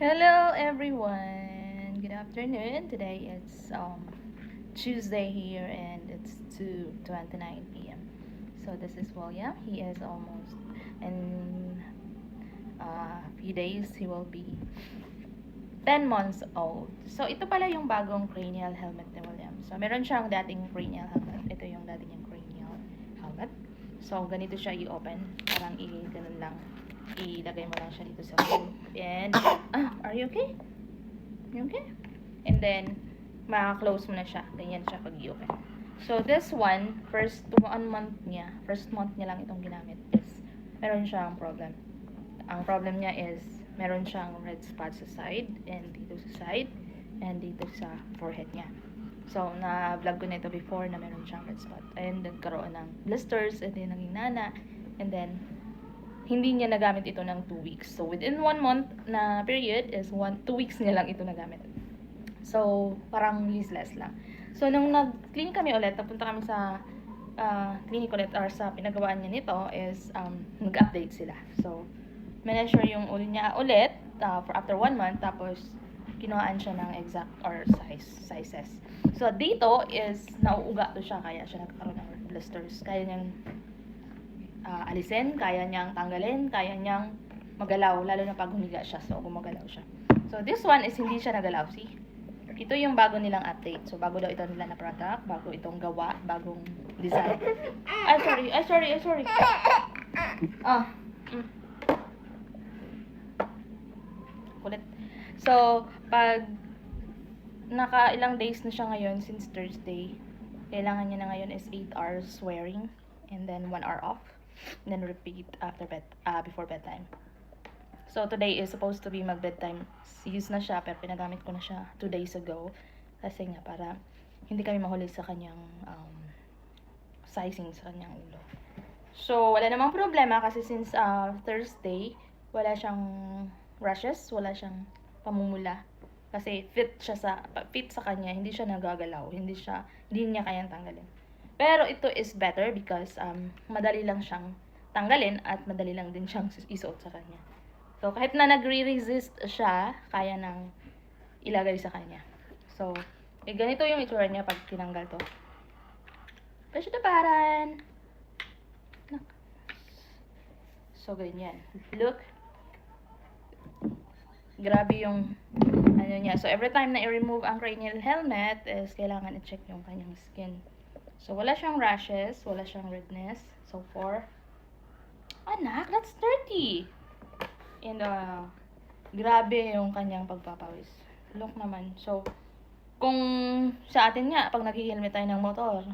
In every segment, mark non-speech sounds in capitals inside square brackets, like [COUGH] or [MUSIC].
Hello everyone. Good afternoon. Today it's um Tuesday here and it's 2:29 p.m. So this is William. He is almost in uh, a few days he will be 10 months old. So ito pala yung bagong cranial helmet ni William. So meron siyang dating cranial helmet. Ito yung dati niyang cranial helmet. So ganito siya i-open. Parang i-ganun lang. Ilagay mo lang siya dito sa hole. And, ah, are you okay? You okay? And then, maka-close mo na siya. Ganyan siya pag i-open. So, this one, first one month niya, first month niya lang itong ginamit is, meron siyang problem. Ang problem niya is, meron siyang red spot sa side, and dito sa side, and dito sa forehead niya. So, na-vlog ko na ito before na meron siyang red spot. And nagkaroon ng blisters, and then naging nana, and then, hindi niya nagamit ito ng 2 weeks. So, within 1 month na period is 1, 2 weeks niya lang ito nagamit. So, parang useless lang. So, nung nag-clinic kami ulit, napunta kami sa uh, clinic ulit or sa pinagawaan niya nito is um, nag-update sila. So, measure yung ulo niya ulit uh, for after 1 month tapos kinuhaan siya ng exact or size sizes. So, dito is nauuga to siya kaya siya nagkaroon ng blisters. Kaya niyang ah, alisin, kaya niyang tanggalin, kaya niyang magalaw, lalo na pag humiga siya, so gumagalaw siya. So, this one is hindi siya nagalaw, see? Ito yung bago nilang update. So, bago daw ito nila na product, bago itong gawa, bagong design. Ay, sorry, ay, sorry, ay, sorry. Ah, mm. Kulit. So, pag naka ilang days na siya ngayon since Thursday, kailangan niya na ngayon is 8 hours swearing and then 1 hour off. And then repeat after bed, uh, before bedtime. So today is supposed to be mag bedtime. Use na siya pero pinagamit ko na siya 2 days ago. Kasi nga para hindi kami mahuli sa kanyang um, sizing sa kanyang ulo. So wala namang problema kasi since uh, Thursday, wala siyang rashes, wala siyang pamumula. Kasi fit siya sa fit sa kanya, hindi siya nagagalaw, hindi siya hindi niya kayang tanggalin. Pero ito is better because um, madali lang siyang tanggalin at madali lang din siyang [LAUGHS] isuot sa kanya. So, kahit na nagre-resist siya, kaya nang ilagay sa kanya. So, eh, ganito yung itsura niya pag tinanggal to. Presyo tabaran! Nak. So, ganyan. Look. Grabe yung ano niya. So, every time na i-remove ang cranial helmet, is kailangan i-check yung kanyang skin. So, wala siyang rashes, wala siyang redness. So, far. Anak, that's dirty! And, uh, grabe yung kanyang pagpapawis. Look naman. So, kung sa atin nga, pag nag-helmet tayo ng motor,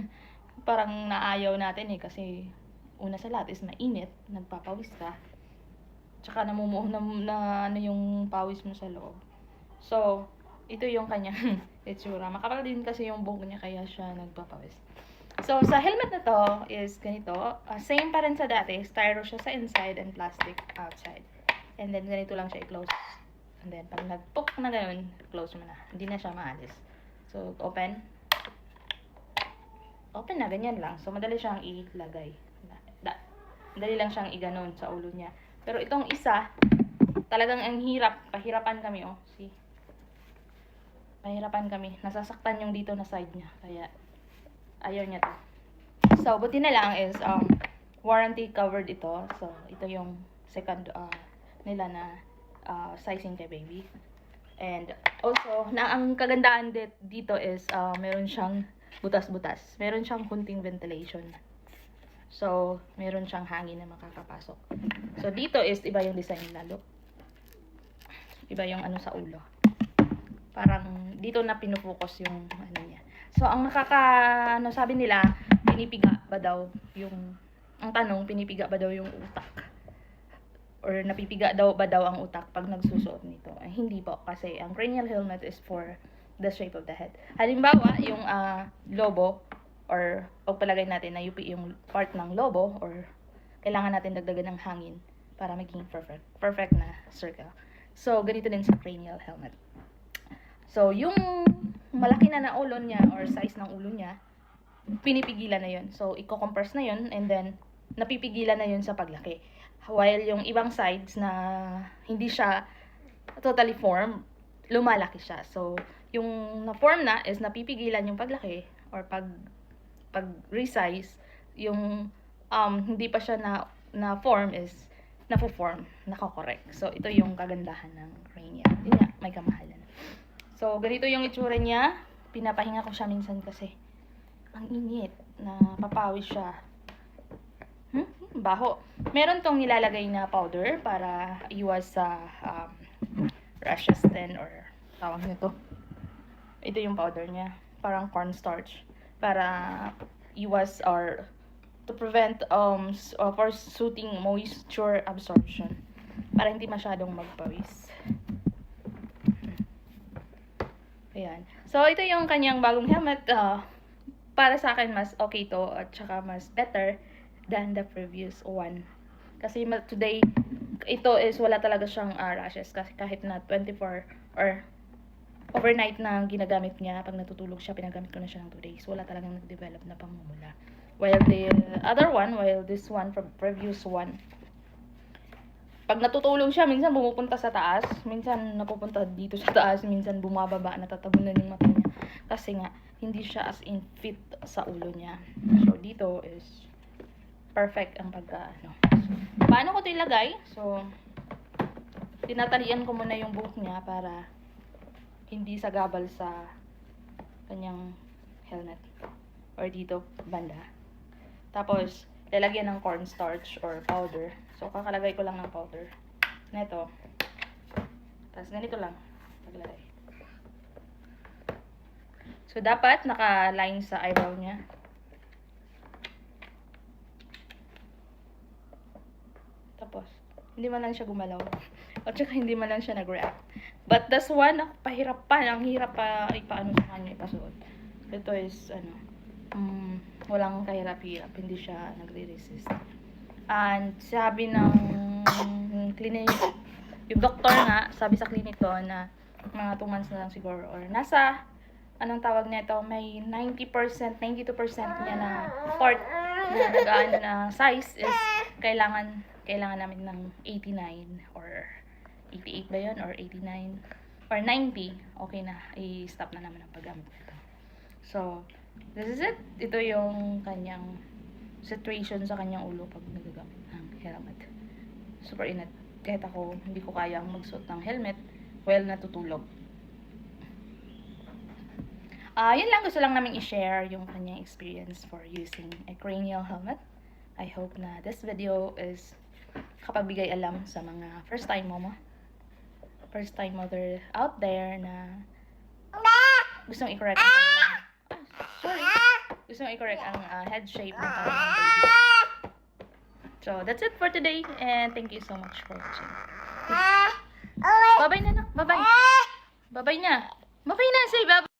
[LAUGHS] parang naayaw natin eh, kasi una sa lahat is mainit, nagpapawis ka. Tsaka namumuo na, na ano yung pawis mo sa loob. So, ito yung kanyang [LAUGHS] itsura. Makapal din kasi yung buhok niya kaya siya nagpapawis. So, sa helmet na to is ganito. Uh, same pa rin sa dati. Styro siya sa inside and plastic outside. And then, ganito lang siya i-close. And then, pag nag-poke na ganun, close mo na. Hindi na siya maalis. So, open. Open na, ganyan lang. So, madali siyang ilagay. Da, madali lang siyang iganon sa ulo niya. Pero itong isa, talagang ang hirap. Pahirapan kami, oh. See? Pahirapan kami. Nasasaktan yung dito na side niya. Kaya, ayaw niya to. So, buti na lang is, um, warranty covered ito. So, ito yung second, uh, nila na uh, sizing kay baby. And, also, na ang kagandaan dit, dito is, uh, meron siyang butas-butas. Meron siyang kunting ventilation. So, meron siyang hangin na makakapasok. So, dito is, iba yung design nila. Look. Iba yung ano sa ulo parang dito na pinufocus yung ano niya. So, ang nakaka, ano sabi nila, pinipiga ba daw yung, ang tanong, pinipiga ba daw yung utak? Or napipiga daw ba daw ang utak pag nagsusuot nito? Eh, hindi po, kasi ang cranial helmet is for the shape of the head. Halimbawa, yung uh, lobo, or pagpalagay natin na UP yung part ng lobo, or kailangan natin dagdagan ng hangin para maging perfect, perfect na circle. So, ganito din sa cranial helmet. So, yung malaki na na ulo niya or size ng ulo niya, pinipigilan na yun. So, i-compress na yun and then napipigilan na yun sa paglaki. While yung ibang sides na hindi siya totally form, lumalaki siya. So, yung na-form na is napipigilan yung paglaki or pag pag resize yung um, hindi pa siya na na form is na-form, nako-correct. So, ito yung kagandahan ng cranial. Yun may kamahalan. So, ganito yung itsura niya. Pinapahinga ko siya minsan kasi ang init na papawis siya. Hmm? Baho. Meron tong nilalagay na powder para iwas sa um, rashes din or tawag nito. Ito yung powder niya. Parang cornstarch. Para iwas or to prevent um for soothing moisture absorption. Para hindi masyadong magpawis. Ayan. So, ito yung kanyang bagong helmet. ah, para sa akin, mas okay to at saka mas better than the previous one. Kasi today, ito is wala talaga siyang ah, rashes kasi kahit na 24 or overnight na ginagamit niya, pag natutulog siya, pinagamit ko na siya ng 2 days. Wala talagang nag-develop na pangmumula. While the other one, while this one from previous one, pag natutulog siya, minsan pumupunta sa taas, minsan napupunta dito sa taas, minsan bumababa, natatabunan yung mata niya. Kasi nga, hindi siya as in fit sa ulo niya. So, dito is perfect ang pagka, ano. So, paano ko ito ilagay? So, tinatalian ko muna yung buhok niya para hindi sagabal sa kanyang helmet or dito banda. Tapos, lalagyan ng cornstarch or powder. So, kakalagay ko lang ng powder. Neto. Tapos, ganito lang. Paglagay. So, dapat naka-line sa eyebrow niya. Tapos, hindi man lang siya gumalaw. [LAUGHS] At saka hindi man lang siya nag-react. But this one, pahirap pa. Ang hirap pa ipaano sa kanya ipasuot. Ito is, ano, um, walang kahirap-hirap. Hindi siya nagre-resist. And sabi ng clinic, yung doktor nga, sabi sa clinic ko na mga 2 months na lang siguro. Or nasa, anong tawag nito, may 90%, 92% niya na part na nag na size is kailangan kailangan namin ng 89 or 88 ba yun or 89 or 90 okay na i-stop na namin ang paggamit nito so this is it. Ito yung kanyang situation sa kanyang ulo pag nagagamit ng helmet. Super inat kahit ako hindi ko kayang magsuot ng helmet while natutulog. Ah, yun lang. Gusto lang namin i-share yung kanyang experience for using a cranial helmet. I hope na this video is kapagbigay alam sa mga first time mama. First time mother out there na gustong i-correct ang ah, sorry. Gustong i-correct ang ah, head shape ng baby. So, that's it for today and thank you so much for watching. Bye-bye na na. Bye-bye. Bye-bye na. Bye-bye na. Say bye